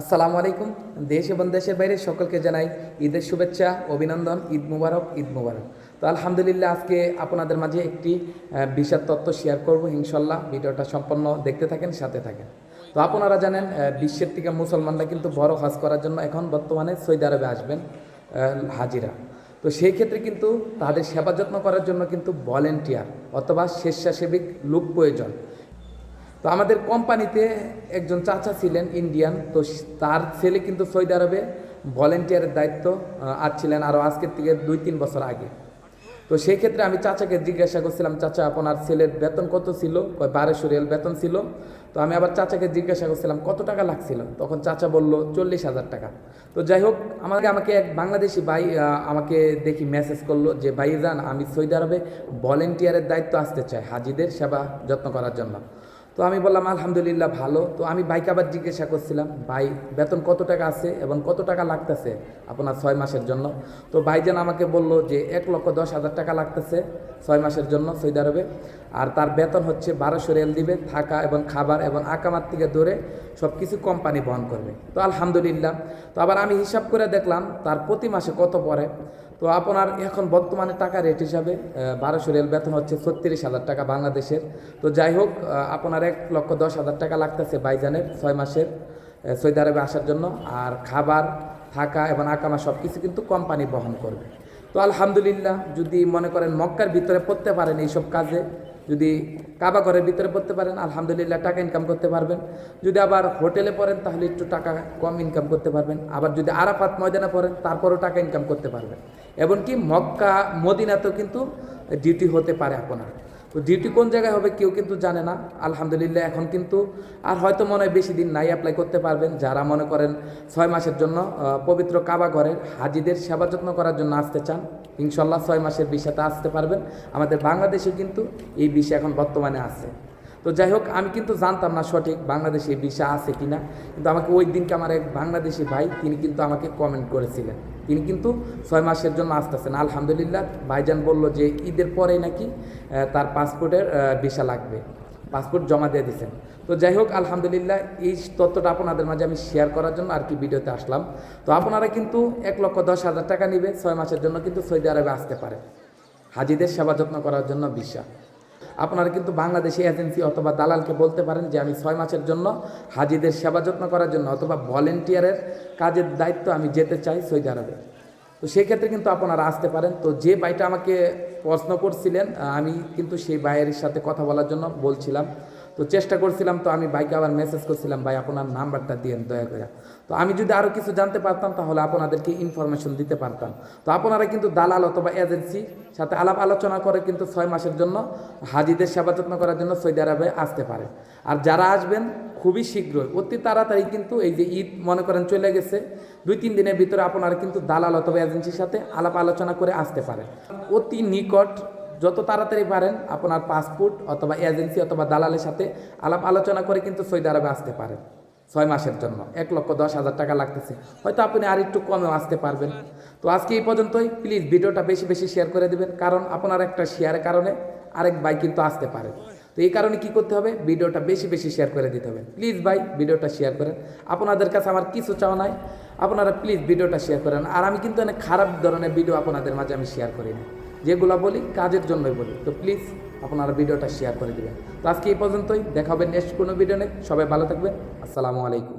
আসসালামু আলাইকুম। দেশ এবং দেশের বাইরে সকলকে জানাই ঈদের শুভেচ্ছা অভিনন্দন ঈদ মুবারক ঈদ মুবারক। তো আলহামদুলিল্লাহ আজকে আপনাদের মাঝে একটি আহ, তত্ত্ব শেয়ার করব ইনশাল্লাহ ভিডিওটা সম্পন্ন দেখতে থাকেন সাথে থাকেন। তো আপনারা জানেন বিশ্বের থেকে মুসলমানরা কিন্তু বড় হজ করার জন্য এখন বর্তমানে সৌদি আরবে আসবেন হাজিরা। তো সেই ক্ষেত্রে কিন্তু তাদের সেবা যত্ন করার জন্য কিন্তু ভলেন্টিয়ার অথবা স্বেচ্ছাসেবিক লোক প্রয়োজন। তো আমাদের কোম্পানিতে একজন চাচা ছিলেন ইন্ডিয়ান তো তার ছেলে কিন্তু সৌদি আরবে ভলেন্টিয়ারের দায়িত্ব আহ, আছিলেন আরও আজকের থেকে দুই তিন বছর আগে। তো সেই ক্ষেত্রে আমি চাচাকে জিজ্ঞাসা করছিলাম চাচা আপনার ছেলের বেতন কত ছিল? কয় বারোশো রিয়াল বেতন ছিল। তো আমি আবার চাচাকে জিজ্ঞাসা করছিলাম কত টাকা লাগছিল? তখন চাচা বলল চল্লিশ হাজার টাকা। তো যাই হোক আমাকে আমাকে এক বাংলাদেশি ভাই আমাকে দেখি মেসেজ করল যে ভাইজান আমি সৌদি আরবে ভলেন্টিয়ারের দায়িত্ব আসতে চাই হাজিদের সেবা যত্ন করার জন্য। তো আমি বললাম, আলহামদুলিল্লাহ, ভালো। তো আমি বাইক আবার জিজ্ঞাসা করছিলাম, ভাই, বেতন কত টাকা আছে এবং কত টাকা লাগতেছে আপনার ছয় মাসের জন্য? তো ভাইজান আমাকে বলল যে, এক লক্ষ দশ হাজার টাকা লাগতেছে ছয় মাসের জন্য সৌদি আরবে। আর তার বেতন হচ্ছে বারোশো রেল দিবে থাকা এবং খাবার এবং আকামার থেকে ধরে সব কিছু কোম্পানি বহন করবে। তো আলহামদুলিল্লাহ। তো আবার আমি হিসাব করে দেখলাম, তার প্রতি মাসে কত পড়ে? তো আপনার এখন বর্তমানে টাকা রেট হিসাবে বারোশো রেল বেতন হচ্ছে ছত্রিশ হাজার টাকা বাংলাদেশের। তো যাই হোক আপনার এক লক্ষ দশ হাজার টাকা লাগতেছে বাইজানের ছয় মাসের সৌদি আরবে আসার জন্য। আর খাবার, থাকা এবং আকামা সব কিছু কিন্তু কোম্পানি বহন করবে। তো আলহামদুলিল্লাহ, যদি মনে করেন মক্কার ভিতরে পড়তে পারেন এইসব কাজে, যদি কাবা ঘরের ভিতরে পড়তে পারেন, আলহামদুলিল্লাহ টাকা ইনকাম করতে পারবেন। যদি আবার হোটেলে পড়েন, তাহলে একটু টাকা কম ইনকাম করতে পারবেন। আবার যদি আরাফাত ময়দানে পড়েন, তারপরও টাকা ইনকাম করতে পারবেন। এমনকি মক্কা, মদিনাতেও কিন্তু ডিউটি হতে পারে আপনার। তো ডিউটি কোন জায়গায় হবে কেউ কিন্তু জানে না। আলহামদুলিল্লাহ এখন কিন্তু আর হয়তো মনে হয় বেশি দিন নাই অ্যাপ্লাই করতে পারবেন। যারা মনে করেন ছয় মাসের জন্য পবিত্র কাবা ঘরের হাজিদের সেবা যত্ন করার জন্য আসতে চান ইনশাল্লাহ ছয় মাসের বিষয়টা আসতে পারবেন। আমাদের বাংলাদেশে কিন্তু এই বিষয় এখন বর্তমানে আছে। তো যাই হোক, আমি কিন্তু জানতাম না সঠিক বাংলাদেশে বিষয় আছে কিনা। কিন্তু আমাকে ওই দিনকে আমার এক বাংলাদেশি ভাই, তিনি কিন্তু আমাকে কমেন্ট করেছিলেন। তিনি কিন্তু ছয় মাসের জন্য আসতেছেন। আলহামদুলিল্লাহ, ভাইজান বলল যে ঈদের পরেই নাকি তার পাসপোর্টের ভিসা লাগবে। পাসপোর্ট জমা দিয়ে দিয়েছেন। তো যাই হোক, আলহামদুলিল্লাহ, এই তথ্যটা আপনাদের মাঝে আমি শেয়ার করার জন্য আর কি ভিডিওতে আসলাম। তো আপনারা কিন্তু এক লক্ষ দশ হাজার টাকা নিবে, ছয় মাসের জন্য কিন্তু সৌদি আরবে আসতে পারে। হাজিদের সেবা যত্ন করার জন্য ভিসা। আপনারা কিন্তু বাংলাদেশি এজেন্সি অথবা দালালকে বলতে পারেন যে আমি ছয় মাসের জন্য হাজিদের সেবা যত্ন করার জন্য অথবা ভলেন্টিয়ারের কাজের দায়িত্ব আমি যেতে চাই সৌদি আরবে। তো সেক্ষেত্রে কিন্তু আপনারা আসতে পারেন। তো যে ভাইটা আমাকে প্রশ্ন করছিলেন আমি কিন্তু সেই ভাইয়ের সাথে কথা বলার জন্য বলছিলাম। তো চেষ্টা করছিলাম তো আমি ভাইকে আবার মেসেজ করছিলাম, ভাই, আপনার নাম্বারটা দিয়েন দয়া করে। তো আমি যদি আরও কিছু জানতে পারতাম তাহলে আপনাদেরকে ইনফরমেশন দিতে পারতাম। তো আপনারা কিন্তু দালাল অথবা এজেন্সি সাথে আলাপ আলোচনা করে কিন্তু ছয় মাসের জন্য হাজিদের সেবা যত্ন করার জন্য সৌদি আরবে আসতে পারে। আর যারা আসবেন, খুবই শীঘ্রই, অতি তাড়াতাড়ি কিন্তু এই যে ঈদ মনে করেন চলে গেছে, দুই তিন দিনের ভিতরে আপনারা কিন্তু দালাল অথবা এজেন্সির সাথে আলাপ আলোচনা করে আসতে পারেন। অতি নিকট যত তাড়াতাড়ি পারেন আপনার পাসপোর্ট অথবা এজেন্সি অথবা দালালের সাথে আলাপ আলোচনা করে কিন্তু সৌদি আরবে আসতে পারেন ছয় মাসের জন্য। এক লক্ষ দশ হাজার টাকা লাগতেছে। হয়তো আপনি আর একটু কমেও আসতে পারবেন। তো আজকে এই পর্যন্তই। প্লিজ ভিডিওটা বেশি বেশি শেয়ার করে দিবেন। কারণ আপনার একটা শেয়ারের কারণে আরেক ভাই কিন্তু আসতে পারে। তো এই কারণে কি করতে হবে? ভিডিওটা বেশি বেশি শেয়ার করে দিতে হবে। প্লিজ ভাই, ভিডিওটা শেয়ার করেন। আপনাদের কাছে আমার কিছু চাওয়া নাই। আপনারা প্লিজ ভিডিওটা শেয়ার করেন। আর আমি কিন্তু অনেক খারাপ ধরনের ভিডিও আপনাদের মাঝে আমি শেয়ার করি না যেগুলো বলি, কাজের জন্যই বলি। তো প্লিজ আপনারা ভিডিওটা শেয়ার করে দেবেন। তো আজকে এই পর্যন্তই। দেখা হবে নেক্সট কোনো ভিডিও নেই সবাই ভালো থাকবেন। আসসালামু আলাইকুম।